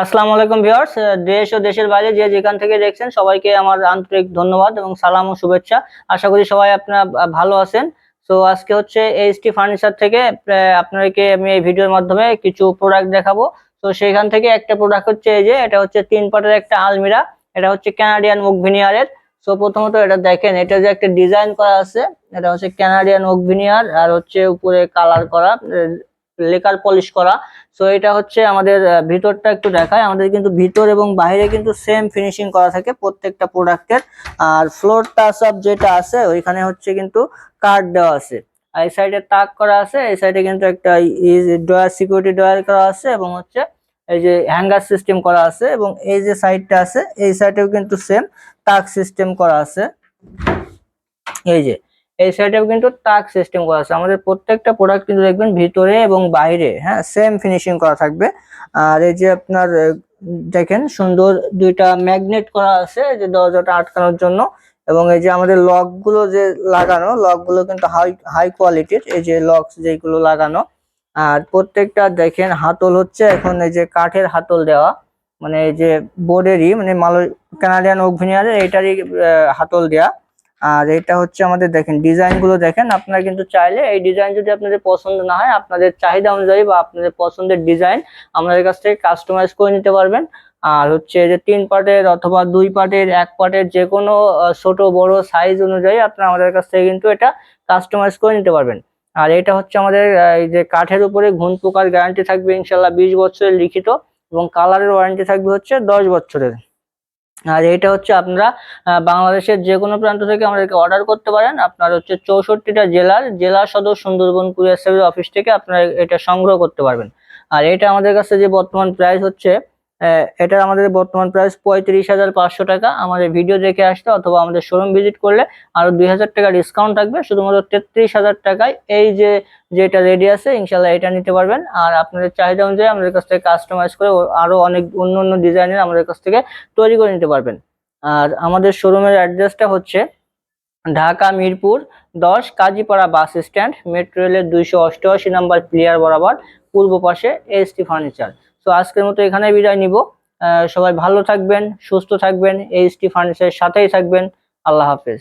আসসালামু আলাইকুম ভিউয়ার্স দেশ ও দেশের বাইরে যে যেখান থেকে দেখছেন, সবাইকে আমার আন্তরিক ধন্যবাদ এবং সালাম ও শুভেচ্ছা। আশা করি সবাই আপনারা ভালো আছেন। তো আজকে হচ্ছে এইচটি ফার্নিচার থেকে আপনাদেরকে আমি এই ভিডিওর মাধ্যমে কিছু প্রোডাক্ট দেখাবো। তো সেখান থেকে একটা প্রোডাক্ট হচ্ছে এই যে, এটা হচ্ছে তিন পাটের একটা আলমিরা, এটা হচ্ছে কানাডিয়ান মুখ ভিনিয়ারের তো প্রথমত এটা দেখেন, এটা যে একটা ডিজাইন করা আছে, এটা হচ্ছে ক্যানাডিয়ান ওক ভিনিয়ার আর হচ্ছে উপরে কালার করা লেকার পলিশ করা। সো এটা হচ্ছে আমাদের ভিতরটা একটু দেখায়। আমাদের কিন্তু ভিতর এবং বাইরে কিন্তু সেম ফিনিশিং করা থাকে প্রত্যেকটা প্রোডাক্টের আর ফ্লোর টাচ যেটা আছে, ওইখানে হচ্ছে কিন্তু কার্ড দেওয়া আছে। আর এই সাইডে তাক করা আছে, এই সাইডে কিন্তু একটা ডয়ার সিকিউরিটি ডয়ার করা আছে এবং হচ্ছে এই যে হ্যাঙ্গার সিস্টেম করা আছে এবং এই যে সাইডটা আছে, এই সাইডেও কিন্তু সেম তাক সিস্টেম করা আছে। এই যে এই সাইডেও কিন্তু তাক সিস্টেম করা আছে। আমাদের প্রত্যেকটা প্রোডাক্ট কিন্তু দেখবেন ভিতরে এবং বাইরে হ্যাঁ সেম ফিনিশিং করা থাকবে। আর এই যে আপনার দেখেন সুন্দর দুইটা ম্যাগনেট করা আছে যে দরজাটা আটকানোর জন্য। এবং এই যে আমাদের লকগুলো যে লাগানো লকগুলো কিন্তু হাই হাই কোয়ালিটির এই যে লক যেগুলো লাগানো। আর প্রত্যেকটা দেখেন হাতল হচ্ছে এখন এই যে কাঠের হাতল দেওয়া। মানে এই যে বোর্ডেরই মানে মাল কানাডিয়ান ওক ভিনিয়ারের এইটারই হাতল দেওয়া আর এটা হচ্ছে আমাদের দেখেন ডিজাইনগুলো দেখেন, আপনারা কিন্তু চাইলে এই ডিজাইন যদি আপনাদের পছন্দ না হয়, আপনাদের চাহিদা অনুযায়ী বা আপনাদের পছন্দের ডিজাইন আমাদের কাছ থেকে কাস্টমাইজ করে নিতে পারবেন। আর হচ্ছে যে তিন পার্টের অথবা দুই পার্টের এক পার্টের যে কোনো ছোট, বড় সাইজ অনুযায়ী আপনারা আমাদের কাছ থেকে কিন্তু এটা কাস্টমাইজ করে নিতে পারবেন। আর এটা হচ্ছে আমাদের এই যে কাঠের উপরে ঘুণ পোকার গ্যারান্টি থাকবে ইনশাল্লাহ বিশ বছরের লিখিত এবং কালারের ওয়ারেন্টি থাকবে হচ্ছে দশ বছরের। আর এটা হচ্ছে আপনারা বাংলাদেশের যে কোনো প্রান্ত থেকে আমাদেরকে অর্ডার করতে পারেন। আপনার হচ্ছে চৌষট্টিটা জেলার, জেলা সদর সুন্দরবন কুরিয়ার সার্ভিস অফিস থেকে আপনারা এটা সংগ্রহ করতে পারবেন। আর এটা আমাদের কাছে যে বর্তমান প্রাইস হচ্ছে এটার আমাদের বর্তমান প্রাইস পঁয়ত্রিশ হাজার পাঁচশো টাকা। আমাদের ভিডিও দেখে আসতে অথবা আমাদের শোরুম ভিজিট করলে আরও দুই হাজার টাকা ডিসকাউন্ট থাকবে। শুধুমাত্র তেত্রিশ হাজার টাকায় এই যে, যেটা রেডি আছে ইনশাল্লাহ এটা নিতে পারবেন। আর আপনাদের চাহিদা অনুযায়ী আমাদের কাছ থেকে কাস্টমাইজ করে ও- আরও অনেক অন্য অন্য ডিজাইনের আমাদের কাছ থেকে তৈরি করে নিতে পারবেন। আর আমাদের শোরুমের অ্যাড্রেসটা হচ্ছে ঢাকা মিরপুর দশ কাজীপাড়া বাস স্ট্যান্ড মেট্রো রেলের দুইশো অষ্টআশি নাম্বার প্লেয়ার বরাবর, পূর্ব পাশে এসটি ফার্নিচার তো আজকের মতো এখানে বিদায় নিব। সবাই ভালো থাকবেন, সুস্থ থাকবেন এইচটি ফান্ডসের সাথেই থাকবেন। আল্লাহ হাফেজ।